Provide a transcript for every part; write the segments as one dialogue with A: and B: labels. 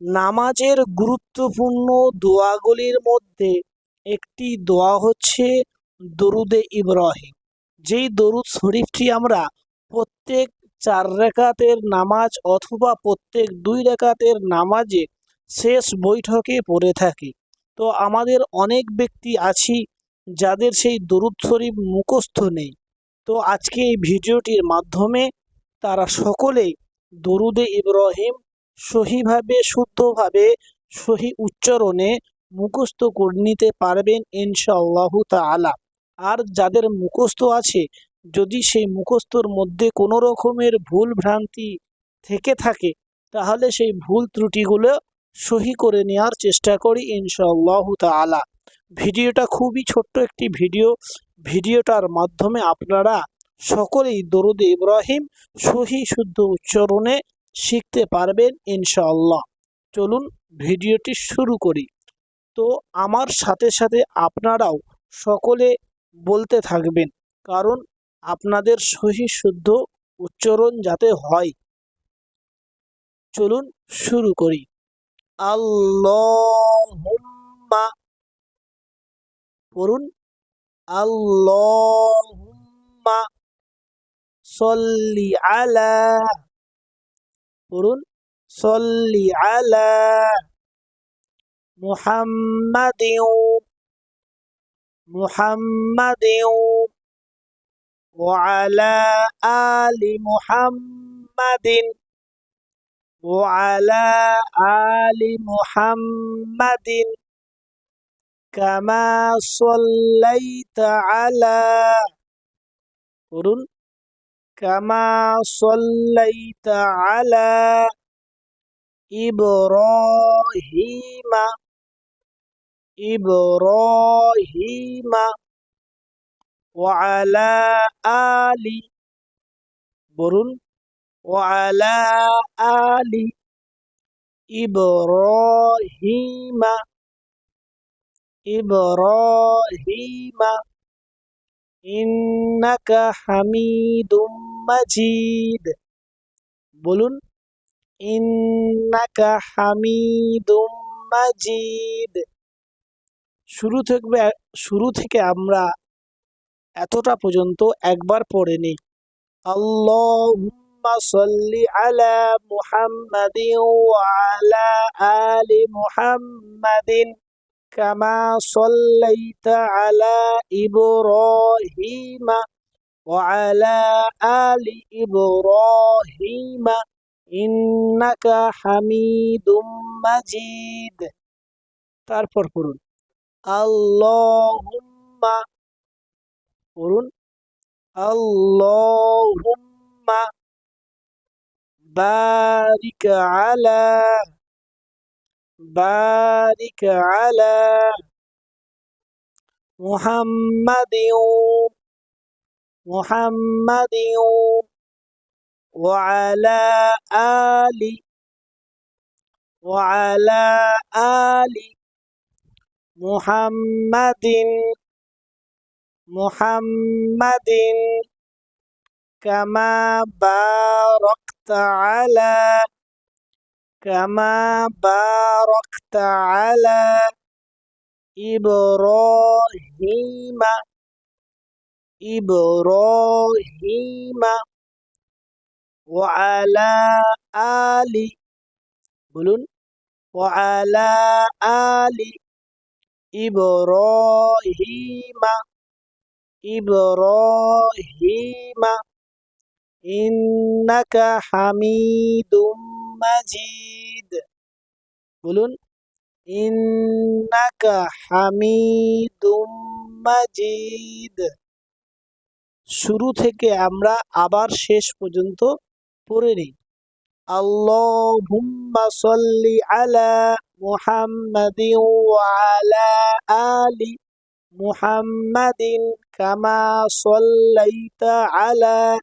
A: নামাজের গুরুত্বপূর্ণ দোয়াগুলির মধ্যে একটি দোয়া হচ্ছে দরুদে ইব্রাহিম। যেই দরুদ শরীফটি আমরা প্রত্যেক চার রেখাতের নামাজ অথবা প্রত্যেক দুই রেখাতের নামাজে শেষ বৈঠকে পড়ে থাকি। তো আমাদের অনেক ব্যক্তি আছি যাদের সেই দরুদ শরীফ মুখস্থ নেই। তো আজকে এই ভিডিওটির মাধ্যমে তারা সকলেই দরুদে ইব্রাহিম সহিভাবে, শুদ্ধভাবে, সহি উচ্চারণে মুখস্থ করে নিতে পারবেন ইনশাআল্লাহু তাআলা। আর যাদের মুখস্থ আছে, যদি সেই মুখস্থর মধ্যে কোনো রকমের ভুল ভ্রান্তি থেকে থাকে, তাহলে সেই ভুল ত্রুটিগুলো সহি করে নেওয়ার চেষ্টা করি ইনশাআল্লাহু তাআলা। ভিডিওটা খুবই ছোট্ট একটি ভিডিও। ভিডিওটার মাধ্যমে আপনারা সকলেই দরুদ ইব্রাহিম সহি, শুদ্ধ উচ্চারণে শিখতে পারবেন ইনশাআল্লাহ। চলুন ভিডিওটি শুরু করি। তো আমার সাথে সাথে আপনারাও সকলে বলতে থাকবেন, কারণ আপনাদের সহি শুদ্ধ উচ্চারণ যাতে হয়। চলুন শুরু করি। আল্লাহুম্মা পড়ুন। আল্লাহুম্মা সল্লি আলা قرون صل على محمد محمد وعلى آل محمد وعلى آل محمد كما صليت على قرون كما صليت على إبراهيم. إبراهيم وعلى آل برن وعلى آل إبراهيم. إبراهيم إنك حميد মাজিদ বলুন ইন্নাকা হামিদুম মাজিদ শুরু থেকে শুরু থেকে আমরা এতটা পর্যন্ত একবার পড়ে নিই। আল্লাহুম্মা সাল্লি আলা মুহাম্মাদিন ওয়া আলা আলি মুহাম্মাদিন কামা সাল্লাইতা আলা ইব্রাহিমা আলা আলি ইব্রাহিমা ইন্নাকা হামিদুম মাজিদ তারপর পড়ুন। আল্লাহুম্মা পড়ুন। আল্লাহুম্মা বারিক আলা বারিক আলা মুহাম্মাদিন محمد وعلى آل وعلى آل محمد محمد كما باركت على كما باركت على إبراهيم إبراهيم وعلى آل بلون وعلى آل إبراهيم إبراهيم إنك حميد مجيد بلون إنك حميد مجيد শুরু থেকে আমরা আবার শেষ পর্যন্ত পড়ে নিই। আল্লাহুম্মা সাল্লি আলা আলা মুহাম্মাদিন কামা আলা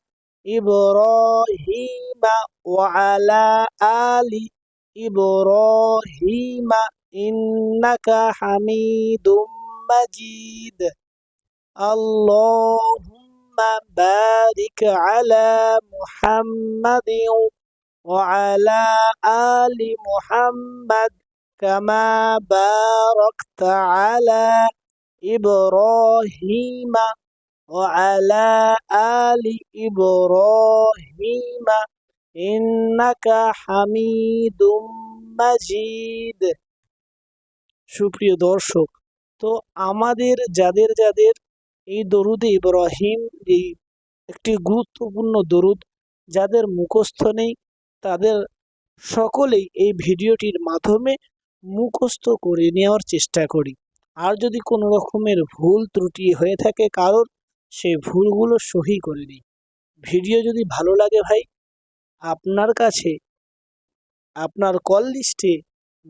A: بارك على محمد وعلى آل محمد كما باركت على إبراهيم وعلى آل إبراهيم إنك حميد মাজিদ সুপ্রিয় দর্শক তো আমাদের যাদের যাদের এই দরুদে ইব্রাহিম এই একটি গুরুত্বপূর্ণ দরুদ যাদের মুখস্থ নেই, তাদের সকলেই এই ভিডিওটির মাধ্যমে মুখস্থ করে নেওয়ার চেষ্টা করি। আর যদি কোনো রকমের ভুল ত্রুটি হয়ে থাকে কারোর সেই ভুলগুলো সহি করে নিই। ভিডিও যদি ভালো লাগে ভাই, আপনার কাছে, আপনার কল লিস্টে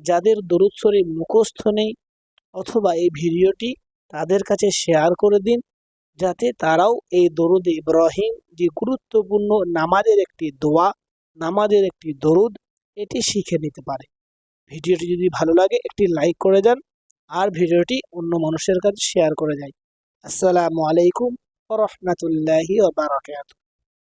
A: যাদের দরুদ মুখস্থ নেই, অথবা এই ভিডিওটি তাদের কাছে শেয়ার করে দিন, যাতে তারাও এই দরুদ ইব্রাহিম যে গুরুত্বপূর্ণ নামাজের একটি দোয়া, নামাজের একটি দরুদ, এটি শিখে নিতে পারে। ভিডিওটি যদি ভালো লাগে, একটি লাইক করে যান আর ভিডিওটি অন্য মানুষের কাছে শেয়ার করে যায় আসসালামু আলাইকুম রহমতুল্লাহি বারাকাতুহু।